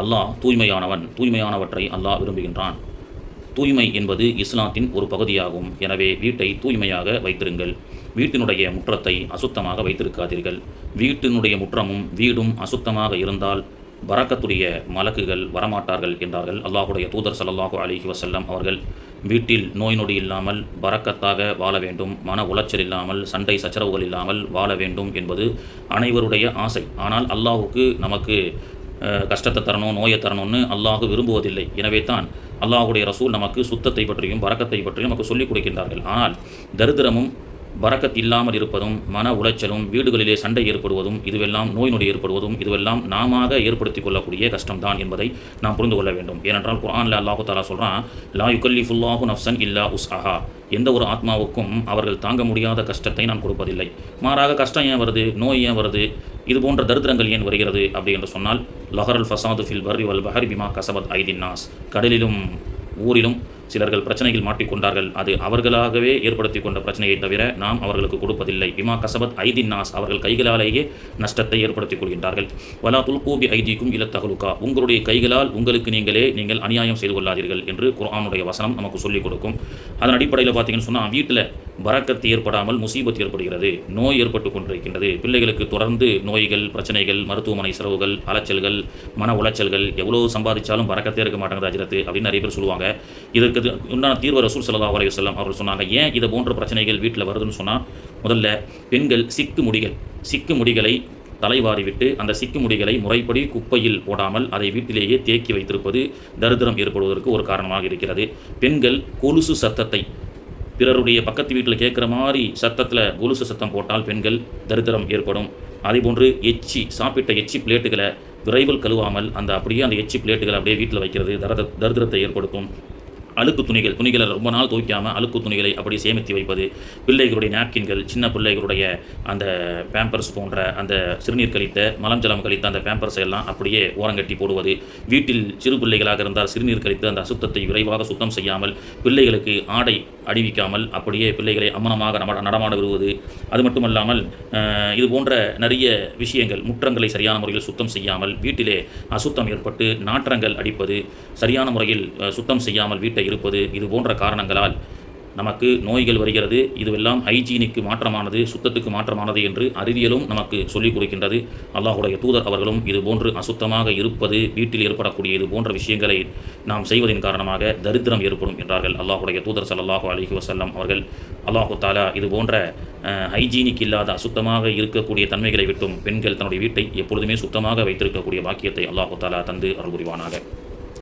அல்லாஹ் தூய்மையானவன் தூய்மையானவற்றை அல்லாஹ் விரும்புகின்றான். தூய்மை என்பது இஸ்லாத்தின் ஒரு பகுதியாகும். எனவே வீட்டை தூய்மையாக வைத்திருங்கள். வீட்டினுடைய முற்றத்தை அசுத்தமாக வைத்திருக்காதீர்கள். வீட்டினுடைய முற்றமும் வீடும் அசுத்தமாக இருந்தால் வரக்கத்துடைய மலக்குகள் வரமாட்டார்கள் என்றார்கள் அல்லாஹுடைய தூதர் ஸல்லல்லாஹு அலிஹி வசல்லம் அவர்கள். வீட்டில் நோய் நொடி இல்லாமல் பறக்கத்தாக வாழ வேண்டும் மன உளைச்சல் இல்லாமல் சண்டை சச்சரவுகள் இல்லாமல் வாழ வேண்டும் என்பது அனைவருடைய ஆசை. ஆனால் அல்லாஹுக்கு நமக்கு கஷ்டத்தை தரணும் நோயை தரணும்னு அல்லாஹ் விரும்புவதில்லை. எனவே தான் அல்லாஹுடைய ரசூல் நமக்கு சுத்தத்தை பற்றியும் பரக்கத்தை பற்றியும் நமக்கு சொல்லிக் கொடுக்கின்றார்கள். ஆனால் தரித்திரமும் பறக்கத் இல்லாமல் இருப்பதும் மன உளைச்சலும் வீடுகளிலே சண்டை ஏற்படுவதும் இதுவெல்லாம் நோய் நொடி ஏற்படுவதும் இதுவெல்லாம் நாமாக ஏற்படுத்திக் கொள்ளக்கூடிய கஷ்டம்தான் என்பதை நாம் புரிந்து கொள்ள வேண்டும். ஏனென்றால் குர்ஆனில் அல்லாஹு தாலா சொல்கிறான் லா யுகல்லிஃபுல்லாஹு நஃப்சன் இல்லா உஸ் அஹா எந்த ஒரு ஆத்மாவுக்கும் அவர்கள் தாங்க முடியாத கஷ்டத்தை நான் கொடுப்பதில்லை. மாறாக கஷ்டம் ஏன் வருது நோய் ஏன் வருது இது போன்ற தரித்திரங்கள் ஏன் வருகிறது அப்படி என்று சொன்னால் லஹரல் ஃபசாது ஃபில் பர்ரி வல் பஹரி பிமா கசபத் ஐதின் நாஸ். கடலிலும் ஊரிலும் சிலர்கள் பிரச்சனையில் மாட்டிக்கொண்டார்கள். அது அவர்களாகவே ஏற்படுத்தி கொண்ட பிரச்சனையை தவிர நாம் அவர்களுக்கு கொடுப்பதில்லை. விமா கசபத் ஐதின் நாஸ் அவர்கள் கைகளாலேயே நஷ்டத்தை ஏற்படுத்திக் கொள்கின்றார்கள். வலா துல்கூபி ஐதீக்கும் இலத்தகலுக்கா உங்களுடைய கைகளால் உங்களுக்கு நீங்களே நீங்கள் அநியாயம் செய்து கொள்ளாதீர்கள் என்று குரானுடைய வசனம் நமக்கு சொல்லிக் கொடுக்கும். அதன் அடிப்படையில் பார்த்தீங்கன்னு சொன்னால் வீட்டில் பறக்கத்து ஏற்படாமல் முசீபத் ஏற்படுகிறது நோய் ஏற்பட்டு கொண்டிருக்கின்றது. பிள்ளைகளுக்கு தொடர்ந்து நோய்கள் பிரச்சனைகள் மருத்துவமனை செலவுகள் அலைச்சல்கள் மன உளைச்சல்கள் எவ்வளோ சம்பாதிச்சாலும் பறக்கத்தே இருக்க மாட்டேங்குது அஜரத்து அப்படின்னு நிறைய பேர் சொல்லுவாங்க. இதற்கு இது உண்டான தீர்வு ரசூல் ஸல்லல்லாஹு அலைஹி செல்லம் அவர்கள் சொன்னாங்க. ஏன் இது போன்ற பிரச்சனைகள் வீட்டில் வருதுன்னு சொன்னால் முதல்ல பெண்கள் சிக்கு முடிகள். சிக்கு முடிகளை தலைவாரி விட்டு அந்த சிக்கு முடிகளை முறைப்படி குப்பையில் போடாமல் அதை வீட்டிலேயே தேக்கி வைத்திருப்பது தரித்திரம் ஏற்படுவதற்கு ஒரு காரணமாக இருக்கிறது. பெண்கள் கொலுசு சத்தத்தை பிறருடைய பக்கத்து வீட்டில் கேட்குற மாதிரி சத்தத்தில் கொலுசு சத்தம் போட்டால் பெண்கள் தரித்திரம் ஏற்படும். அதேபோன்று எச்சி சாப்பிட்ட எச்சி பிளேட்டுகளை விரைவில் கழுவாமல் அந்த அப்படியே அந்த எச்சி பிளேட்டுகளை அப்படியே வீட்டில் வைக்கிறது தரத தரித்திரத்தை ஏற்படுத்தும். அழுக்கு துணிகள் துணிகளை ரொம்ப நாள் துவைக்காமல் அழுக்கு துணிகளை அப்படி சேமித்து வைப்பது பிள்ளைகளுடைய நாப்கின்கள் சின்ன பிள்ளைகளுடைய அந்த பேம்பர்ஸ் போன்ற அந்த சிறுநீர் கழித்த மலம் ஜலம் கழித்த அந்த பேம்பர்ஸ் எல்லாம் அப்படியே ஓரங்கட்டி போடுவது வீட்டில் சிறு பிள்ளைகளாக இருந்தால் சிறுநீர் கழித்து அந்த அசுத்தத்தை விரைவாக சுத்தம் செய்யாமல் பிள்ளைகளுக்கு ஆடை அணிவிக்காமல் அப்படியே பிள்ளைகளை அம்மனமாக நட நடமாட விடுவது அது மட்டுமல்லாமல் இது போன்ற நிறைய விஷயங்கள் முற்றங்களை சரியான முறையில் சுத்தம் செய்யாமல் வீட்டிலே அசுத்தம் ஏற்பட்டு நாற்றங்கள் அடிப்பது சரியான முறையில் சுத்தம் செய்யாமல் வீட்டை இருப்பது இது போன்ற காரணங்களால் நமக்கு நோய்கள் வருகிறது. இதுவெல்லாம் ஹைஜீனிக்கு மாற்றமானது சுத்தத்துக்கு மாற்றமானது என்று அறிவியலும் நமக்கு சொல்லிக் கொடுக்கின்றது. அல்லாஹுடைய தூதர் அவர்களும் இது போன்று அசுத்தமாக இருப்பது வீட்டில் ஏற்படக்கூடிய இது போன்ற விஷயங்களை நாம் செய்வதின் காரணமாக தரித்திரம் ஏற்படும் என்றார்கள் அல்லாஹுடைய தூதர் சல்லாஹூ அலைஹி வஸல்லம் அவர்கள். அல்லாஹு தாலா இது போன்ற ஹைஜீனிக் இல்லாத அசுத்தமாக இருக்கக்கூடிய தன்மைகளை விட்டும் பெண்கள் தன்னுடைய வீட்டை எப்பொழுதுமே சுத்தமாக வைத்திருக்கக்கூடிய பாக்கியத்தை அல்லாஹு தாலா தந்து அருள் புரிவானாக.